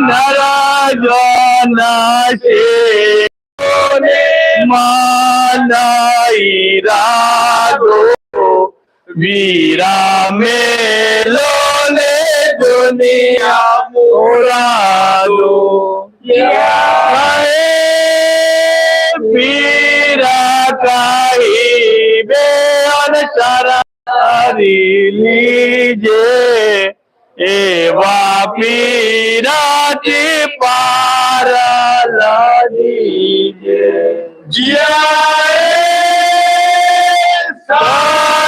નરજન છે મનાઈ રાગો વીરા મેલો ને દુનિયા મોરાદો પીરા કાઈ બેન સારી લીજે એવા પીરાજી પાર લાદીજે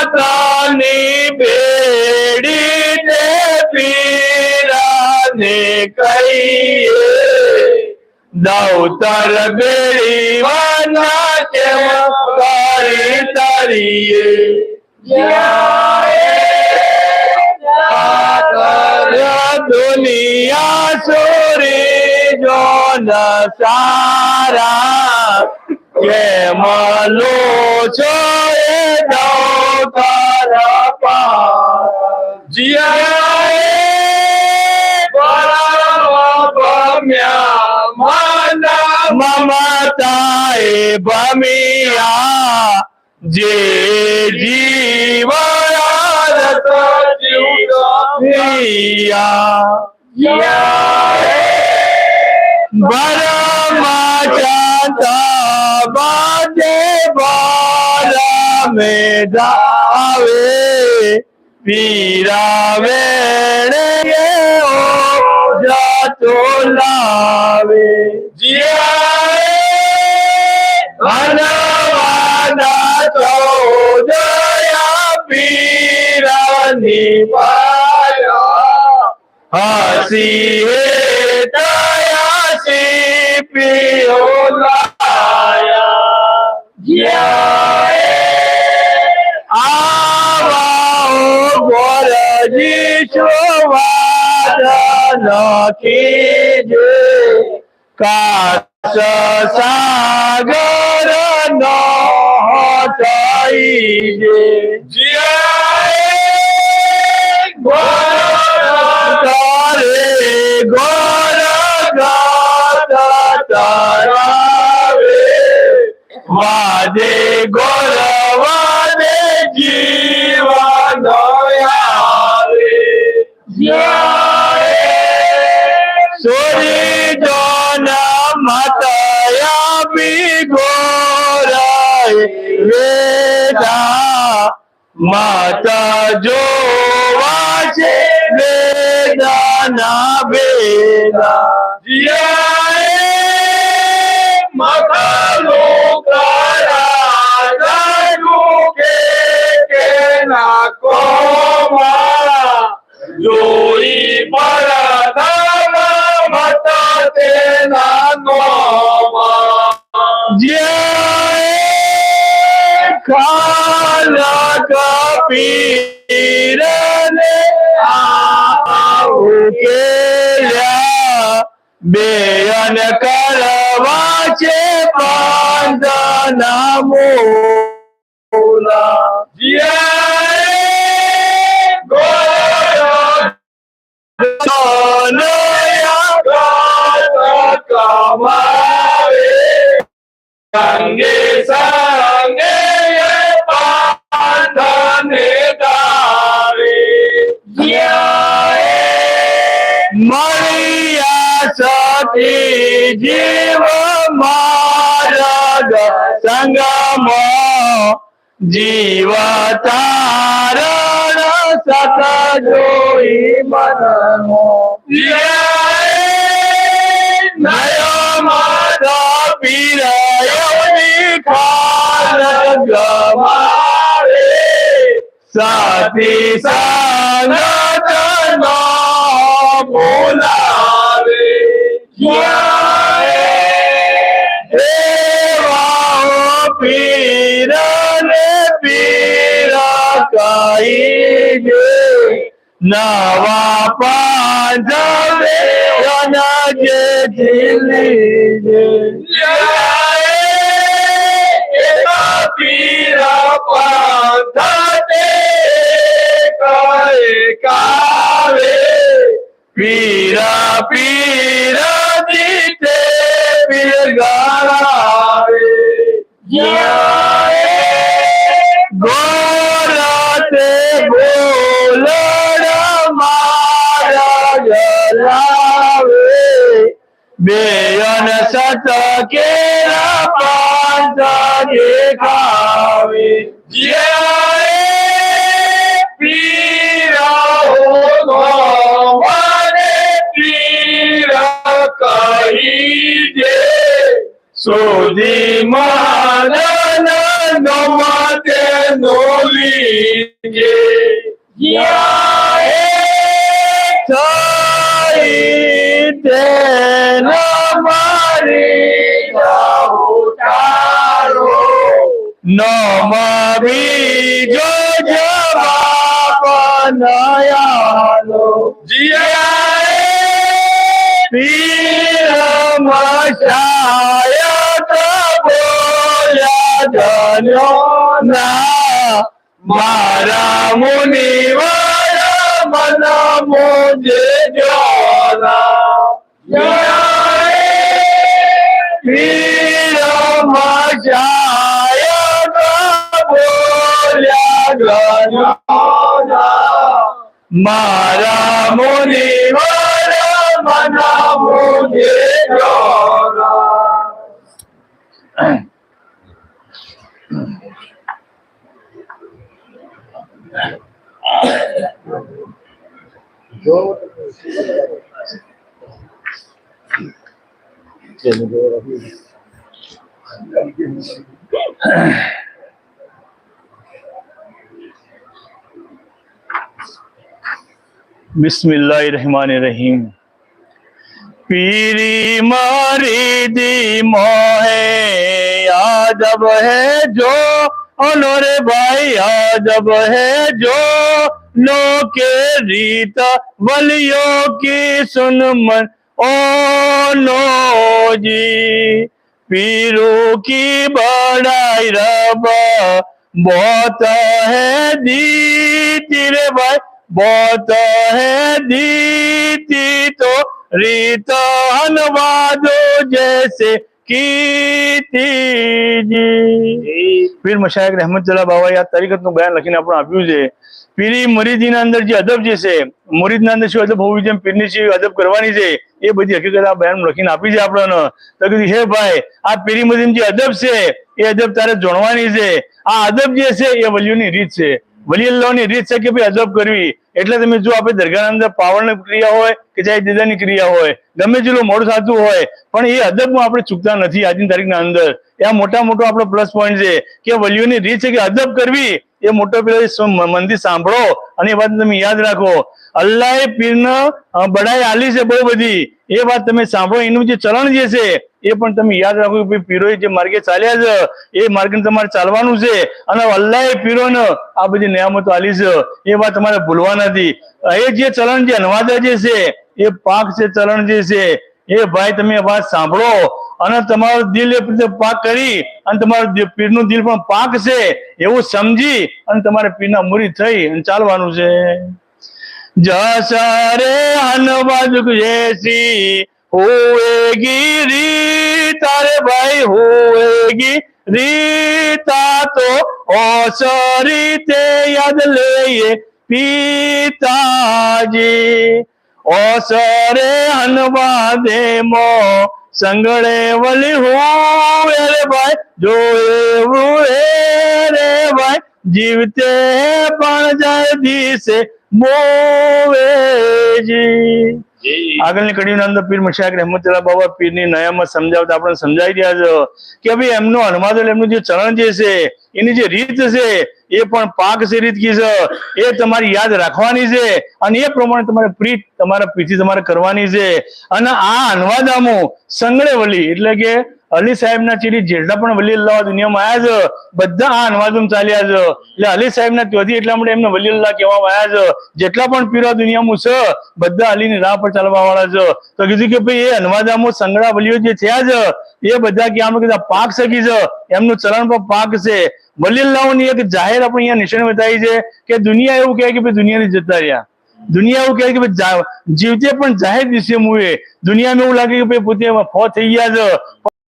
સાતાની બેડી ને પીરાને કહીએ દૌતર બેડી વાના ચમકારી તરીએ? દુનિયા જો ન સારા કે મલો છો એ પા મમતા એ ભમિયા જે જીવન બાર મેધાવે પીરાવે ઓ જતો લાવે હનવાના ચૌદયા પીરાની પાયા সিহে দয়াসি প্রিয় লায়া জিয়ায়ে আবাও বরজি শোভাজন কি যে কাশ সাগর নহ চাই যে জিয়া તારાવે વાદે ગોર વાજે જીવન જ્યારે સોરી જોના માતાયા બી ગોરાય વેદા માતા જોવા છે વેદાના વેદા. માતા લોકરા કે કે ના કોમા જોઈ પરધામ મત તેના નોમા જય ખાલક પીર ને આવું કેલ્યા બેન કરવા છે પાંદના મોલા જય ગોરા સંગે સંગે મળ્યા સતી જીવ મારગ સંગમ જીવ તારણ સત જોઈ મનમો નયો મારા પીરાયો ખાલ સંગત નો બોલાવે એવા પીર ને પીર કઈ દે નવા પાંજવે જે દિલ્હી પીરા પાંધતે કહે કાવે પીરા પીરા જીતે પીર ગાવે ગોરતે ગોલડ મારા ગલાવે બેયન સત કેરા પાંચ દેખાવે જય કહી દે સુધી માનન નમતે નોલી જે થઈ તેન મારી ઉતારો નમ બીજો મશાયત બોલ્યા ધન્યો ના મારા મુનિવર મન મુજે જોના પીર મશાયત બોલ્યા ધન્યો ના મારા મુનિવર મન મુજે જોના બિસ્મિલ્લાહિર્રહમાનિર્રહીમ પીરી મારી દી મોહે યાદબ હે જો અનોરે ભાઈ યાદબ હે જો લો કે રીત बलियो की सुन मन, ओ नो जी। पीरू की बड़ाई रबा, बहुत है दी तेरे भाई बहुत है दी ती तो रीत अनुवादो जैसे કીર્તિજી પીર મશાયક રહેમતુલ્લાહ બાવાએ આ તરીકતનું બયાન લખીને આપણે આપ્યું છે પીરી મરીદીના અંદર જે અદબ જે છે મુરીદના અંદર શું અદબ હોવી જોઈએ પીરની શું અદબ કરવાની છે એ બધી હકીકત આ બયાન લખીને આપી છે આપણને તો કીધું હે ભાઈ આ પીરી મરીદ જે અદબ છે એ અદબ તારે જોણવાની છે આ અદબ જે છે એ વલીઓની રીત છે વલી અલ્લાહની રીત છે કે ભાઈ અદબ કરવી એટલે તમે જો આપણે દરગાહના અંદર પાવરની ક્રિયા હોય કે ચાહે દીદાની ક્રિયા હોય, ગમે જેટલું મોડું થતું હોય, પણ એ અદબમાં આપણે ચૂકતા નથી આજની તારીખના અંદર. એ મોટા મોટો આપણો પ્લસ પોઈન્ટ છે કે વલીઓની રીત છે કે અદબ કરવી, એ મોટો પેલો મંદિર સાંભળો અને એ વાત તમે યાદ રાખો. અલ્લાહે પીરનો બડાઈ આલી છે બહુ બધી. એ વાત તમે સાંભળો, એનું જે ચલણ જે છે, એ પણ તમે યાદ રાખો કે પીરોએ જે માર્ગે ચાલ્યા છે, એ માર્ગે તમારે ચાલવાનું છે. અને અલ્લાહે પીરોને આ બધી નિયામતો આલી છે. એ વાત તમારે ભૂલવા નથી. એ જે ચલણ જે અનવાદા જે છે, એ પાક છે ચલણ જે છે, એ ભાઈ તમે વાત સાંભળો. અને તમારું દિલ પાક કરી, અને તમારું પીરનું દિલ પણ પાક છે, એવું સમજી, અને તમારે પીરના મૂરી થઈ અને ચાલવાનું છે. જસરે અનવાદુક જેસી હોએગી રીતા તારે ભાઈ હોએગી રીતા તો ઓસરી તે યાદ લઈએ. પિતાજી, ઓસરે અનવાદે મો સંગળે વલી હું રે ભાઈ જો રે ભાઈ, જીવતે પણ જાય દિશે મોવેજી. આગળની કડીની અંદર પીર મશાક રહેમતુલ્લાહ બાબા પીરની નયામત સમજાવતા આપણે સમજાવી રહ્યા છો કે ભાઈ એમનો હનુમાદલ એમનું જે ચરણ જે છે, એની જે રીત છે, એ પણ પાક છે રીત કી છે. એ તમારી યાદ રાખવાની છે અને એ પ્રમાણે તમારે પ્રીત તમારા પીઠી તમારે કરવાની છે. અને આ હનવાદામો સંગળે વલી એટલે કે અલી સાહેબ ના ચીરી જેટલા પણ વલી અલ્લાહ દુનિયામાં આવ્યા છે, બધા આ અનવાદમ ચાલ્યા છે. એટલે અલી સાહેબ ના ત્યોથી એટલા માટે એમને વલી અલ્લાહ કહેવામાં આવ્યા છે, જેટલા પણ પીરા દુનિયામાં છે, બધા અલીની રાહ પર ચાલવા વાળા છે. તો કીધું કે ભાઈ, એ અનવાદામો સંગડા વલીઓ જે થયા છે, એ બધા કે કીધા પાક શકી છે, એમનું ચલણ પણ પાક છે. વલી અલ્લાહોની એક જાહેર આપણે અહીંયા નિશાન બતાવી છે કે દુનિયા એવું કહે કે ભાઈ દુનિયાથી જતા રહ્યા. દુનિયા એવું કહે કે જીવતે પણ જાહેર દિવસે મુએ દુનિયામાં એવું લાગે કે ભાઈ પોતે ફો થઈ ગયા છે.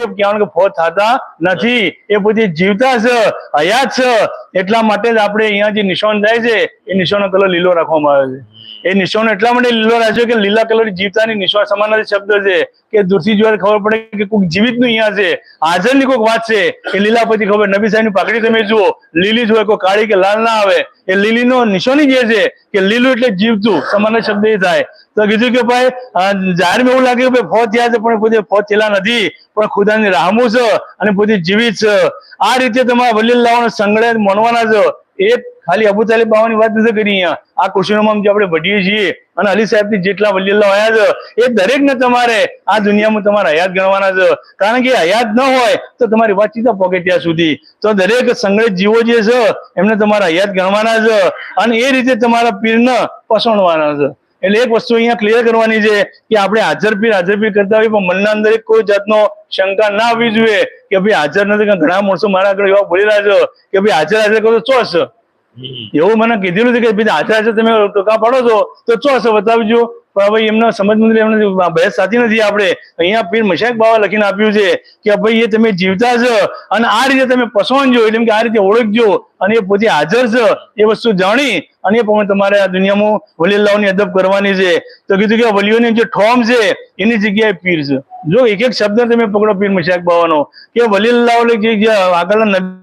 કહેવાનું કે ફોત થતા નથી. એ બધી જીવતા છે, હયાત છે. એટલા માટે જ આપણે અહીંયા જે નિશાન જાય છે, એ નિશાનનો કલર લીલો રાખવામાં આવે છે. એ નિશાન એટલા માટે લીલો રાખ્યો કે લીલા કલર જીવતાની નિશાન સમાન શબ્દ છે. કે દૂરથી જોવા ખબર પડે કે કોઈક જીવિતનું અહીંયા છે. હાજરની કોઈક વાત છે. એ લીલા પછી ખબર નબી સાહેબની પાઘડી તમે જુઓ. લીલી જ હોય, કોઈ કાળી કે લાલ ના આવે. એ લીલી નો નિશાની જે છે કે લીલું એટલે જીવતું. સમાન શબ્દ એ થાય. તો કીધું કે ભાઈ જાહેર એવું લાગે કે ફોજ થયા છે, પણ પોતે ફોજ થયેલા નથી. પણ ખુદાની રાહમું છે અને પોતે જીવિત છે. આ રીતે તમારા વલીલ લાવવાનો સંગ્રહ મણવાના છે. એ ખાલી અબુ તાલિબ બાવાની વાત નથી કરી અહીંયા. આ કુશનોમાં જે આપણે ભણીએ છીએ અને અલી સાહેબથી જેટલા વલીલ્લા આવ્યા છે, એ દરેક ને તમારે આ દુનિયામાં તમારે હયાત ગણવાના છે. કારણ કે હયાત ન હોય તો તમારી વાતચીત પોકે ત્યાં સુધી. તો દરેક સંગ્રહિત જીવો જે છે, એમને તમારા હયાત ગણવાના છે અને એ રીતે તમારા પીરને પસંદવાના છે. એટલે એક વસ્તુ અહીંયા ક્લિયર કરવાની છે કે આપણે હાજર પીર હાજર પીર કરતા હોઈએ પણ મનના અંદર કોઈ જાતનો શંકા ના આવવી જોઈએ કે ભાઈ હાજર નથી ઘણા માણસો મારા આગળ એવા બોલી રહ્યા છે કે ભાઈ હાજર હાજર કરો ચોસ એવું મને કીધેલું કે બીજા હાજર તમે ટોકા પાડો છો, તો ચોસ બતાવજો. પણ ભાઈ એમને સમજ નથી એમને બહેસ સાચી નથી આપણે. અહીંયા પીર મશાક બાવા લખીને આપ્યું છે કે ભાઈ એ તમે જીવતા છો અને આ રીતે તમે પસંદજો એટલે કે આ રીતે ઓળખજો અને એ પોતે હાજર છે, એ વસ્તુ જાણી અને એ પ્રમાણે તમારે આ દુનિયામાં વલીલાઓની અદબ કરવાની છે. તો કીધું કે વલીઓની જે ઠોમ છે, એની જગ્યાએ પીર છે. જો એક એક શબ્દ તમે પકડો પીર મશાક બાવાનો, કે વલીલાઓ આગળના નબી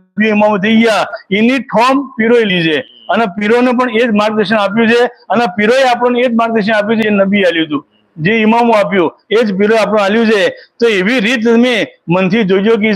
થઈ એની ઠોમ પીરોએ લીજે અને પીરોને પણ એ જ માર્ગદર્શન આપ્યું છે. અને પીરોએ આપણને એ જ માર્ગદર્શન આપ્યું છે, એ નબી આલ્યું હતું. જે ઇમામો આપ્યું, એ જ પીરો આપણને આલ્યું છે. તો એવી રીત તમે મનથી જોજો કે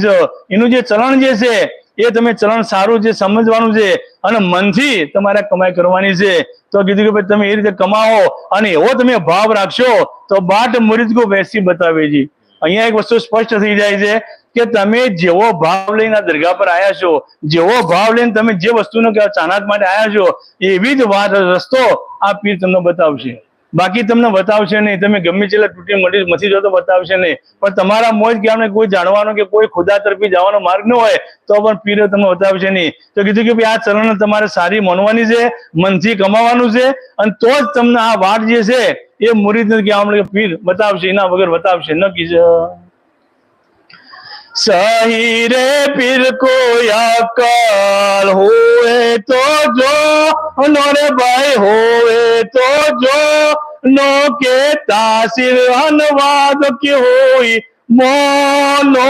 એનું જે ચલણ જે છે, એ તમે ચલણ સારું છે, સમજવાનું છે. અને મનથી તમારે કમાઈ કરવાની છે. તો કીધું કે ભાઈ તમે એ રીતે કમાવો અને એવો તમે ભાવ રાખશો, તો બાટ મુરીદ કો વૈસી બતાવે છે. અહીંયા એક વસ્તુ સ્પષ્ટ થઈ જાય છે. કે તમે જેવો ભાવ લઈને આ દરગાહ પર આવ્યા છો, જેવો ભાવ લઈને તમે જે વસ્તુનો ચાનાત માટે આવ્યા છો, એવી જ વાત રસ્તો આ પીર તમને બતાવશે. બાકી તમને બતાવશે નહીં. તમે ગમે તેટલા તૂટી મળી જો તો બતાવશે નહીં. પણ તમારા મોજ કે આમને કોઈ જાણવાનો કે કોઈ ખુદા તરફી જવાનો માર્ગ ન હોય, તો પણ પીર તમને બતાવશે નહીં. તો કીધું કે ભાઈ, આ ચલણ તમારે સારી માનવાની છે, મનથી કમાવાનું છે, અને તો જ તમને આ વાત જે છે, એ મુરીદ કે આમને પીર બતાવશે, એના વગર બતાવશે. નક્કી છે सही रे पीर को अकल होए तो जो नोरे भाई होए तो जो नो के तासिर अनुवाद की होई मोनो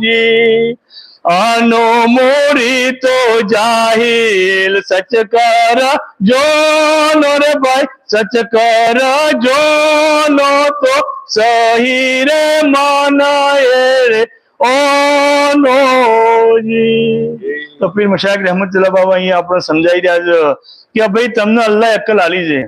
जी। अनो मोरी तो जाहिल सच कर जो नोरे भाई, सच कर जो नो तो सही रे मानाए रे। ઓ નોજી તો પીર મશાક રહેમતુલ્લા બાબા અહીંયા આપણે સમજાવી રહ્યા છે કે ભાઈ તમને અલ્લાહ અક્કલ આલી છે.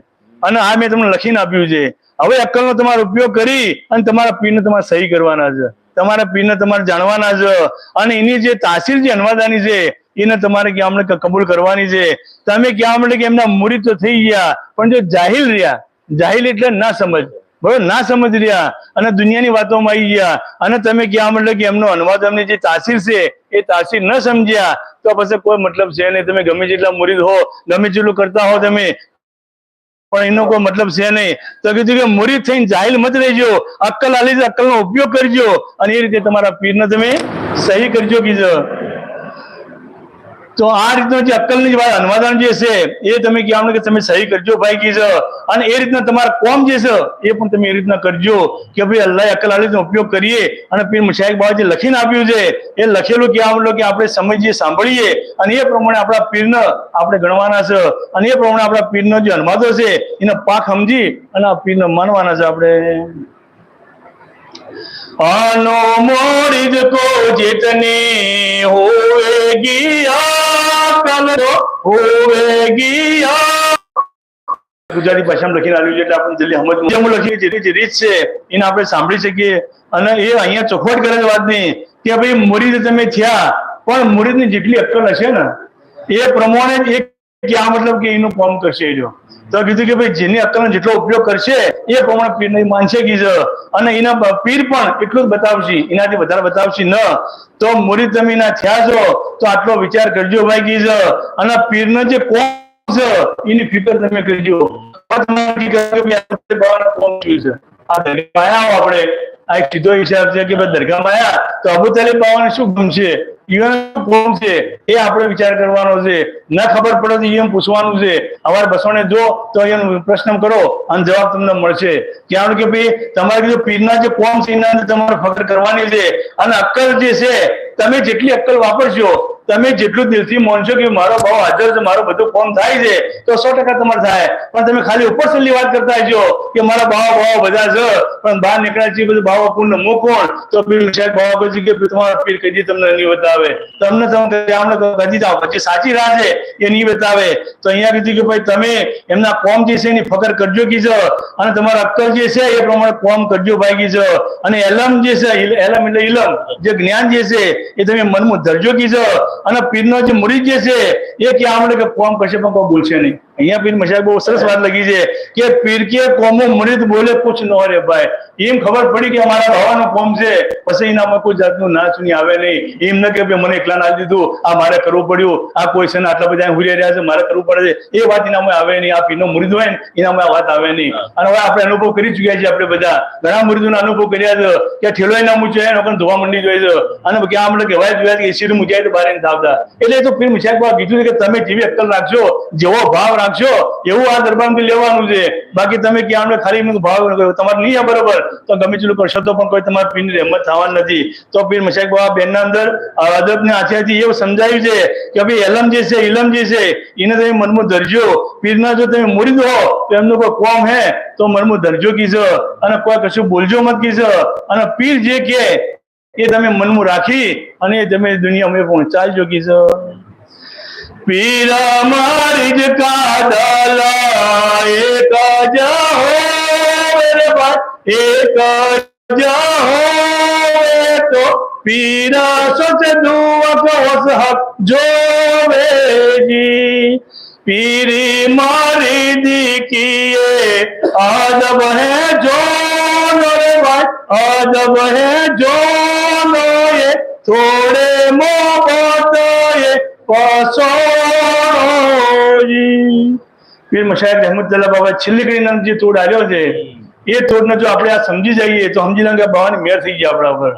અને આ મેં તમને લખીને આપ્યું છે. હવે અક્કલનો તમારો ઉપયોગ કરી અને તમારા પીરને તમારે સહી કરવાના છે. તમારા પીરને તમારે જાણવાના છે. અને એની જે તાસીર જે અનવાદાની છે એને તમારે ક્યાં અમને કબૂલ કરવાની છે. તમે ક્યાં અમને કે એમના મુરીદ તો થઈ ગયા પણ જો જાહિલ રહ્યા જાહિલ એટલે ના સમજ. બરોબર ના સમજ રહ્યા અને દુનિયાની વાતોમાં આવી ગયા. અને તમે ક્યાં મતલબ કે એમનો અનુવાદ એમની જે તાસીર છે, એ તાસીર ન સમજ્યા, તો પછી કોઈ મતલબ છે નહીં. તમે ગમે જેટલા મુરીદ હો, ગમે જેટલું કરતા હો તમે, પણ એનો કોઈ મતલબ છે નહીં. તો કીધું કે મુરીદ થઈને જાહિલ મત રહેજો. અક્કલ આલી અક્કલ અક્કલનો ઉપયોગ કરજો. અને એ રીતે તમારા પીરને તમે સહી કરજો કીધું. તો આ રીતનો જે અક્કલની જે અનુવાદન જે છે, એ તમે કહેવાનું કે તમે સહી કરજો ભાઈ કીધો અને એ રીતના તમારા કોમ જે છે, એ પણ તમે એ રીતના કરજો કે ભાઈ અલ્લાહ અક્કલ આલીનો ઉપયોગ કરીએ અને પીર મુશાહિક બાબા જે લખીને આપ્યું છે, એ લખેલું કે આમ કે આપણે સમજીએ સાંભળીએ અને એ પ્રમાણે આપણા પીરને આપણે ગણવાના છે અને એ પ્રમાણે આપણા પીરનો જે અનુવાદો છે, એને પાક સમજી અને આ પીરને માનવાના છે આપણે. આનો મોરિદ કો જીતની હોવેગી ગુજરાતી ભાષામાં લખીને આવ્યું છે એટલે આપણે જલ્દી સમજ જેમ લખીએ જેટલી જે રીત છે, એને આપણે સાંભળી શકીએ. અને એ અહીંયા ચોખવટ કરે છે વાતની કે ભાઈ મુરીદ તમે થયા, પણ મુરીદની જેટલી અક્કલ હશે ને, એ પ્રમાણે એક કે આ મતલબ કે એનું ફોર્મ કરશે જો તો કીધું કે ભાઈ જેની અક્કલનો જેટલો ઉપયોગ કરશે એ પ્રમાણે પીરને માનશે કીધું અને એના પીર પણ એટલું જ બતાવશે એનાથી વધારે બતાવશે ન તો મુરી તમે એના થયા છો તો આટલો વિચાર કરજો ભાઈ કીધું અને પીરનો જે કોમ છે એની ફિકર તમે કરજો આપણે. આ એક સીધો હિસાબ છે કે ભાઈ દરગાહમાં આવ્યા તો અબુ તાલિબ બાવાને શું ગમશે ઈવન કોણ છે? એ આપણે વિચાર કરવાનો છે. ન ખબર પડે તો એમ પૂછવાનું છે. અમારે બસોને જો તો એનો પ્રશ્ન કરો અને જવાબ તમને મળશે. કારણ કે ભાઈ, તમારે જો પીરના જે કોમ છે એના તમારે ફકર કરવાની છે. અને અક્કલ જે છે, તમે જેટલી અક્કલ વાપરશો તમે જેટલું દિલથી માનશો કે મારો ભાવ હાજર છે, મારો બધું ફોર્મ થાય છે, તો સો ટકા તમારે થાય. પણ તમે ખાલી ઉપર છેલ્લી વાત કરતા હશો કે મારા ભાવ ભાવ બધા છે, પણ બહાર નીકળ્યા છે બધું ભાવ પૂર્ણ મૂકોણ તો પીર સાહેબ ભાવ પછી કે તમારા પીર કદી તમને નહીં બતાવે. તમને તમે આમને કદી જાઓ પછી સાચી રાહ છે એ નહીં બતાવે. તો અહીંયા કીધું કે ભાઈ તમે એમના ફોર્મ જે છે એની ફકર કરજો કીજો. અને તમારા અક્કલ જે છે એ પ્રમાણે ફોર્મ કરજો ભાઈ કીજો. અને એલમ જે છે, એલમ એટલે ઇલમ જે જ્ઞાન જે છે એ તમે મનમાં ધરજો કીજો. અને પીરનો જે મુરીદ જે છે એ ક્યાં કે ફોર્મ કરશે પણ કોઈ બોલશે નહીં. અહીંયા પીર મશાક બહુ સરસ વાત લખી છે કે પીર કોમો મૃત બોલે પૂછ ન રે ભાઈ. એમ ખબર પડી કે અમારા ભાવાનો કોમ છે. પછી એનામાં કોઈ જાતનું ના ચૂની આવે નહીં. એમ ન કે ભાઈ મને એકલા ના દીધું. આ મારે કરવું પડ્યું. આ કોઈ છે આટલા બધા હુરી રહ્યા છે. મારે કરવું પડે છે. એ વાત એનામાં આવે નહીં. આ પીરનો મૃત હોય ને, એનામાં આ વાત આવે નહીં. અને હવે આપણે અનુભવ કરી ચુક્યા છીએ આપણે બધા. ઘણા મૃત્યુના અનુભવ કર્યા છે. કે ઠેલો ના મૂચ્યો એનો પણ ધોવા મંડી જોઈ છે. અને કે આપણે કહેવાય જોયા કે એસી મૂક્યા તો બહાર નથી આવતા એટલે તો પીર મુશાક કીધું કે તમે જેવી અક્કલ રાખજો, જેવો ભાવ રાખશો એવું આ દરબારમાંથી લેવાનું છે. બાકી તમે ક્યાં અમને ખાલી ભાવ તમારે નહીં બરોબર. તો ગમે તેટલું કરશો પણ કોઈ તમારે પીરની રહેમત થવાની નથી. તો પીર મશાક બાબા બેનના અંદર અદબને આથિયાથી એવું સમજાયું છે કે ભાઈ એલમ જે છે ઇલમ જે છે, એને તમે મનમાં ધરજો. પીરના જો તમે મૂરી દો, તો એમનો કોઈ કોમ હે. તો મનમાં ધરજો કીજો. અને કોઈ કશું બોલજો મત કીજો. અને પીર જે કે, એ તમે મનમાં રાખી અને તમે દુનિયા અમે પહોંચાડજો કીજો. પીર મારી જ કાદલા એક જ હો રે ભાઈ એક જ હો એ તો પીર સચ દુઆ કોસ હક જોવેજી પીરી મારી દીકીએ આદબ હે જોનો રે ભાઈ આદબ હે જોનો એ થોડે મોહબત પીર મશાયક રહેમતુલ્લાહ બાબા છેલ્લી કરીને જે તોડ આવ્યો છે એ તોડને જો આપણે આ સમજી જઈએ તો સમજી લઈએ બાવાની મેર થઈ જાય આપણા ઉપર.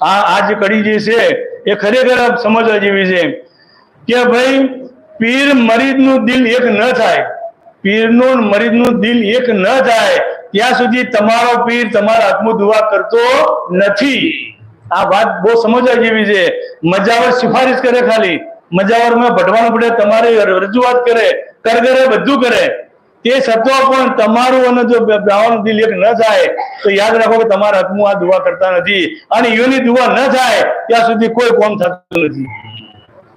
આ આ જે કડી જે છે એ ખરેખર સમજવા જેવી છે કે ભાઈ પીર મરીદનું દિલ એક ન થાય પીરનું ને મરીદનું દિલ એક ન થાય ત્યાં સુધી તમારો પીર તમારા હાથમાં દુવા કરતો નથી. આ વાત બહુ સમજવા જેવી છે. મજાવર સિફારિશ કરે ખાલી. મજાવરમાં ભટવાનું પડે, તમારે રજૂઆત કરે કરગરે બધું કરે. તે છતાં પણ તમારું અને જો દાવાનું દિલ એક ન થાય, તો યાદ રાખો કે તમારા હાથમાં આ દુવા કરતા નથી. અને યોની દુવા ન થાય, ત્યાં સુધી કોઈ કોમ થતું નથી.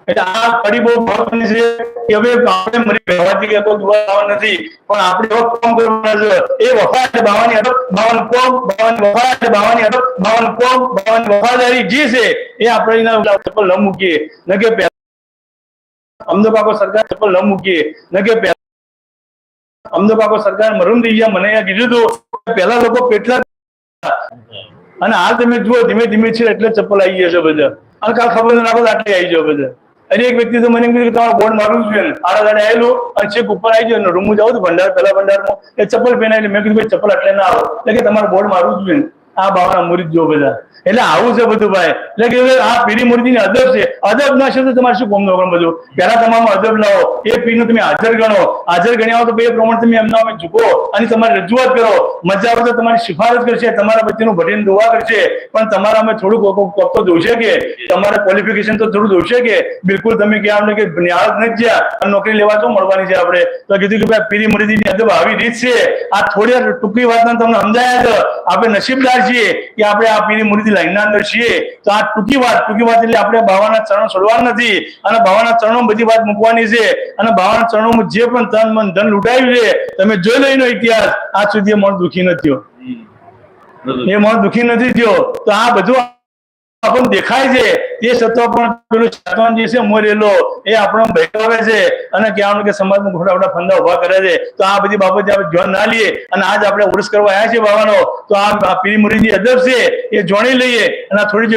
એટલે આ કડી બહુ મહત્વની છે કે હવે આપણે મરી રહેવાથી કે કોઈ દુવા નથી, પણ આપણે એવો કોમ કરવાના છે. એ વફા છે બાવાની અડપ બાવન કોમ, બાવન વફા છે બાવાની અડપ બાવન કોમ, બાવન વફાદારી જે છે, એ આપણે એના ન મૂકીએ. ન કે પહેલા અમદો સરકાર ચપ્પલ ન મૂકીએ. ન કે પહેલા. અમદો સરકાર મરણ થઈ ગયા, મને કીધું હતું પેલા લોકો કેટલા અને હાલ તમે જુઓ, ધીમે ધીમે છે એટલે ચપ્પલ આવી ગયા છે બધા. અને કાલ ખબર ના પડે આટલી આવી જાવ બધા. અને એક વ્યક્તિ તો મને કીધું કે તમારે બોર્ડ મારવું છે આડા દાડે આવેલું અને છેક ઉપર આવી ગયો રૂમ જાવ તો ભંડાર પેલા ભંડારમાં. એ ચપ્પલ પહેરાયેલી મેં કીધું, ભાઈ, ચપ્પલ એટલે ના આવો. એટલે કે તમારે બોર્ડ મારું છે આ બાવના મુરીદ જો બધા. એટલે આવું છે બધું ભાઈ. એટલે કે આ પીરી મુરીદની અદબ છે. અદબ ના છે તો તમારે શું કોમ નો બધું? પહેલા તમામ અદબ લાવો. એ પીરનું તમે હાજર ગણો. હાજર ગણ્યા તો બે પ્રમાણે તમે એમના અમે ઝૂકો અને તમારી રજૂઆત કરો. મજા આવે તો તમારી સિફારસ કરશે, તમારા બચ્ચેનું ભટીને દુવા કરશે. પણ તમારા અમે થોડુંક કોક- તો જોશે કે તમારે ક્વોલિફિકેશન તો થોડું જોશે કે બિલકુલ તમે કે અમને કે ન્યાળ નથી જ્યાં અને નોકરી લેવા તો મળવાની છે આપણે. તો કીધું કે ભાઈ, પીરી મુરીદીની અદબ આવી રીત છે. આ થોડી ટૂંકી વાત તમને સમજાયા તો આપણે નસીબદાર છીએ કે આપણે આ પીરી મુરીદી લાઈનના અંદર છીએ તો આ ટૂંકી વાત ટૂંકી વાત એટલે આપણે બાવાના ચરણો છોડવાના નથી અને બાવાના ચરણો બધી વાત મૂકવાની છે અને બાવાના ચરણોમાં જે પણ તન મન ધન લૂંટાયું છે તમે જોઈ લો એનો ઇતિહાસ આજ સુધી મન દુખી નથી થયો. એ મન દુખી નથી થયો. તો આ બધું આપણને દેખાય છે, તે છતાં પણ પેલું શાતવાન જે છે મોરેલો એ આપણને ભેગાવે છે અને કહેવાનું કે સમાજમાં ખોટા ખોટા ફંદા ઊભા કરે છે. તો આ બધી બાબતે આપણે જોન ના લઈએ અને આજ આપણે ઉર્સ કરવા આવ્યા છે બાવાનો. તો આ પીરી મુરીની અદબ છે, એ જોણી લઈએ અને થોડી